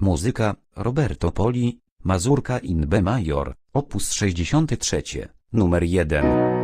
Muzyka, Roberto Poli, Mazurka in B major, opus 63, numer 1.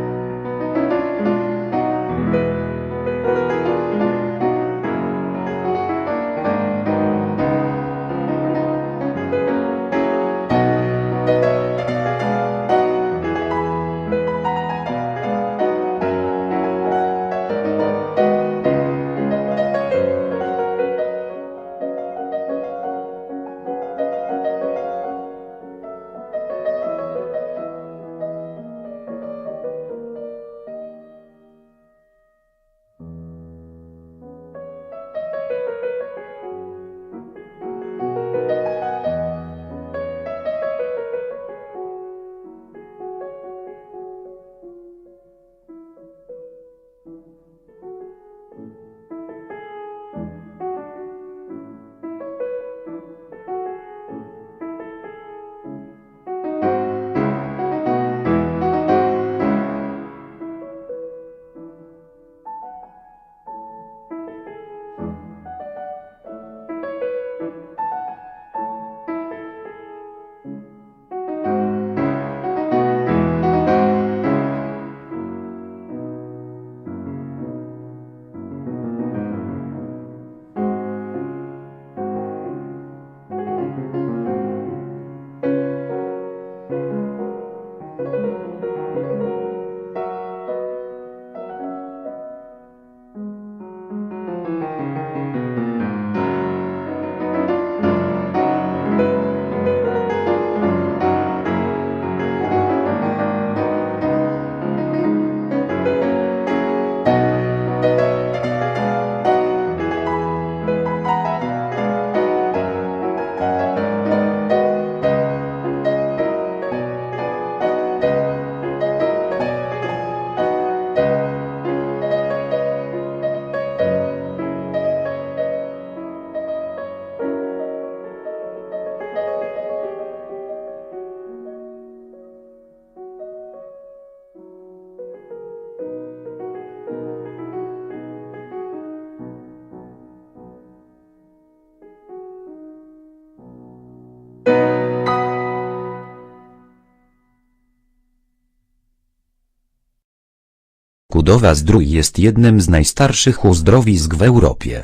Kudowa-Zdrój jest jednym z najstarszych uzdrowisk w Europie.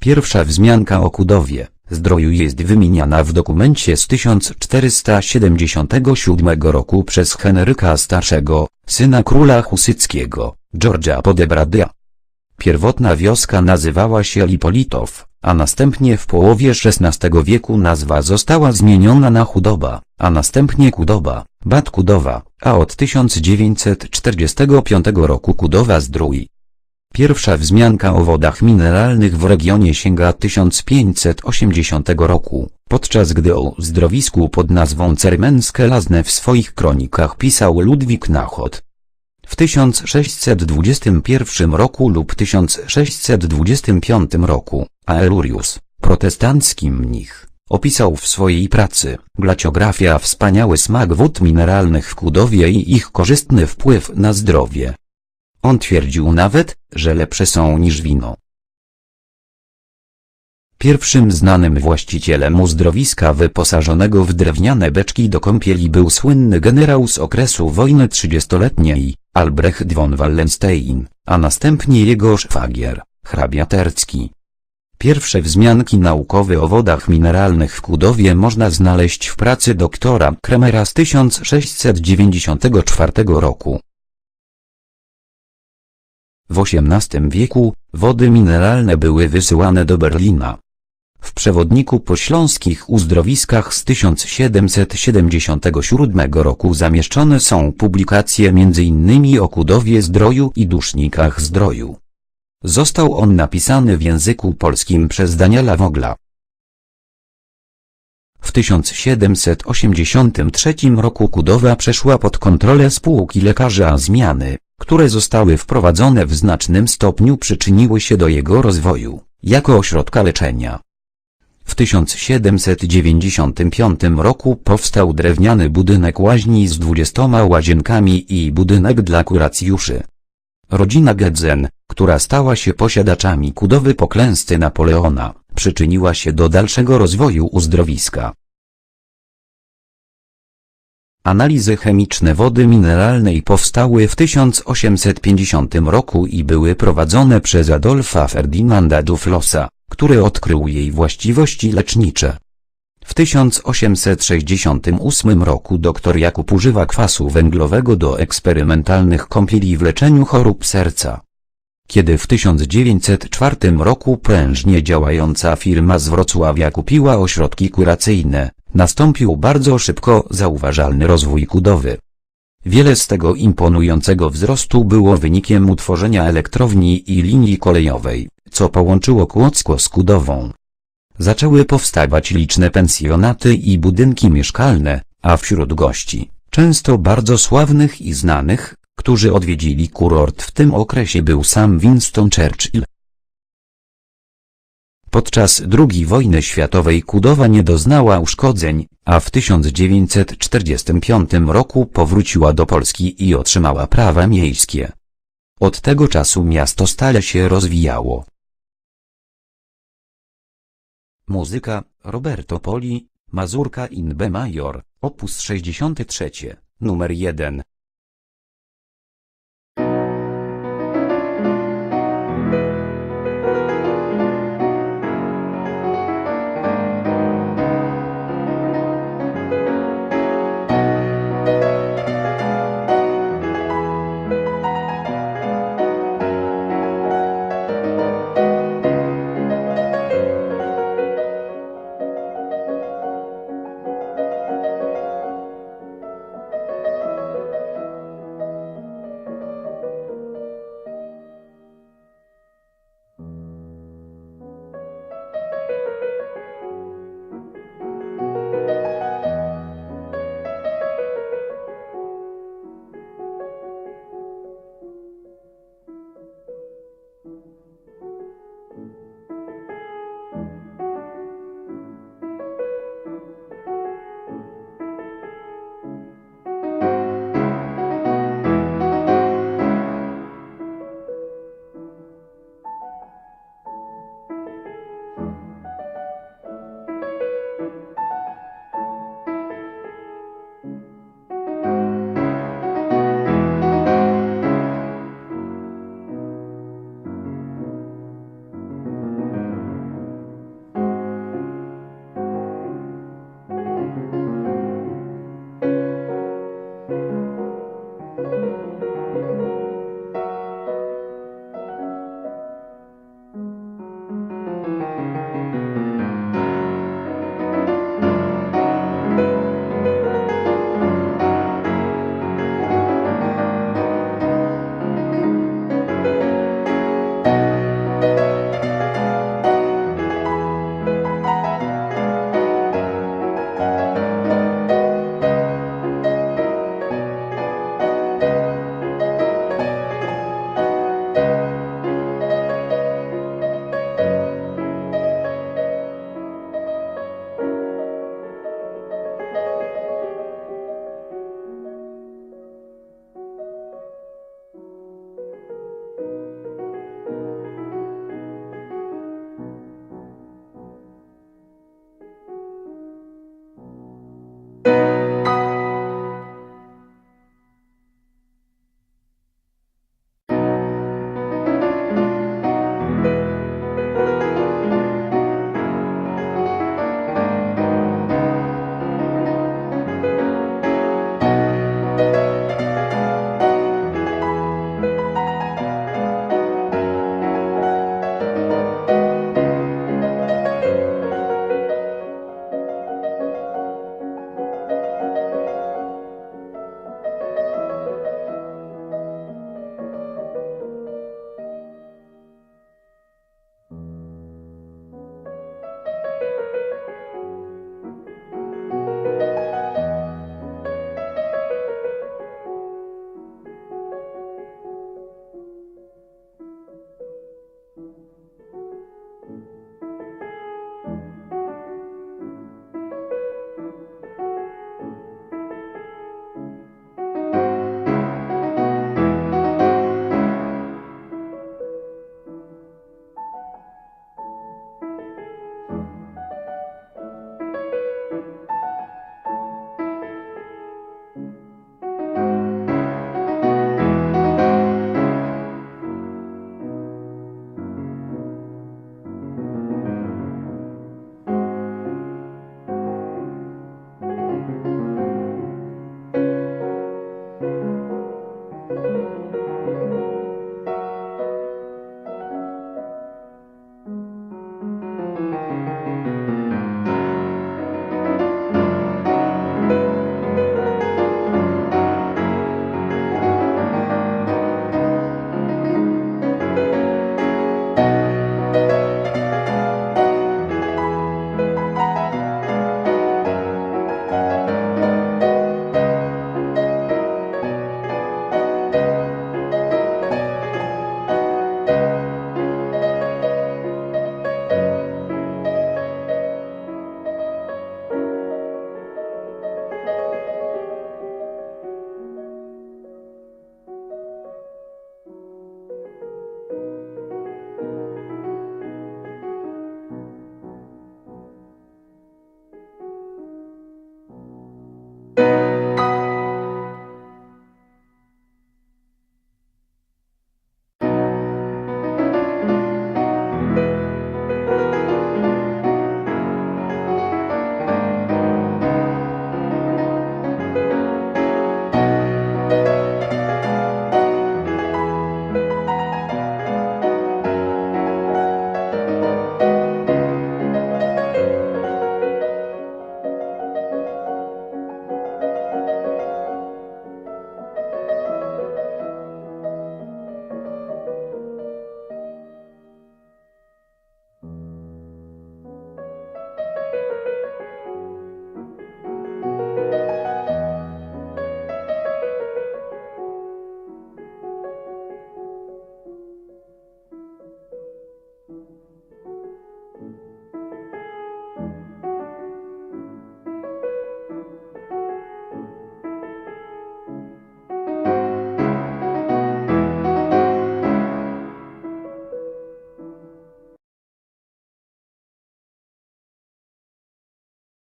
Pierwsza wzmianka o Kudowie, Zdroju jest wymieniana w dokumencie z 1477 roku przez Henryka Starszego, syna króla husyckiego, Georgia Podebradia. Pierwotna wioska nazywała się Lipolitow, a następnie w połowie XVI wieku nazwa została zmieniona na Chudoba, a następnie Kudoba, Bad Kudowa, a od 1945 roku Kudowa Zdrój. Pierwsza wzmianka o wodach mineralnych w regionie sięga 1580 roku, podczas gdy o zdrowisku pod nazwą Cermenskie Lazne w swoich kronikach pisał Ludwik Nachod. W 1621 roku lub 1625 roku, Aelurius, protestancki mnich, opisał w swojej pracy Glaciografia wspaniały smak wód mineralnych w Kudowie i ich korzystny wpływ na zdrowie. On twierdził nawet, że lepsze są niż wino. Pierwszym znanym właścicielem uzdrowiska wyposażonego w drewniane beczki do kąpieli był słynny generał z okresu wojny trzydziestoletniej, Albrecht von Wallenstein, a następnie jego szwagier, hrabia Tercki. Pierwsze wzmianki naukowe o wodach mineralnych w Kudowie można znaleźć w pracy doktora Kremera z 1694 roku. W XVIII wieku, wody mineralne były wysyłane do Berlina. W przewodniku po śląskich uzdrowiskach z 1777 roku zamieszczone są publikacje m.in. o Kudowie Zdroju i Dusznikach Zdroju. Został on napisany w języku polskim przez Daniela Wogla. W 1783 roku Kudowa przeszła pod kontrolę spółki lekarzy a zmiany, które zostały wprowadzone w znacznym stopniu przyczyniły się do jego rozwoju, jako ośrodka leczenia. W 1795 roku powstał drewniany budynek łaźni z dwudziestoma łazienkami i budynek dla kuracjuszy. Rodzina Gedzen, która stała się posiadaczami Kudowy po klęsce Napoleona, przyczyniła się do dalszego rozwoju uzdrowiska. Analizy chemiczne wody mineralnej powstały w 1850 roku i były prowadzone przez Adolfa Ferdinanda Duflosa, który odkrył jej właściwości lecznicze. W 1868 roku dr Jakub używa kwasu węglowego do eksperymentalnych kąpieli w leczeniu chorób serca. Kiedy w 1904 roku prężnie działająca firma z Wrocławia kupiła ośrodki kuracyjne, nastąpił bardzo szybko zauważalny rozwój kudowy. Wiele z tego imponującego wzrostu było wynikiem utworzenia elektrowni i linii kolejowej, co połączyło Kłodzko z Kudową. Zaczęły powstawać liczne pensjonaty i budynki mieszkalne, a wśród gości, często bardzo sławnych i znanych, którzy odwiedzili kurort w tym okresie był sam Winston Churchill. Podczas II wojny światowej Kudowa nie doznała uszkodzeń, a w 1945 roku powróciła do Polski i otrzymała prawa miejskie. Od tego czasu miasto stale się rozwijało. Muzyka Roberto Poli, Mazurka in B major, opus 63, numer 1.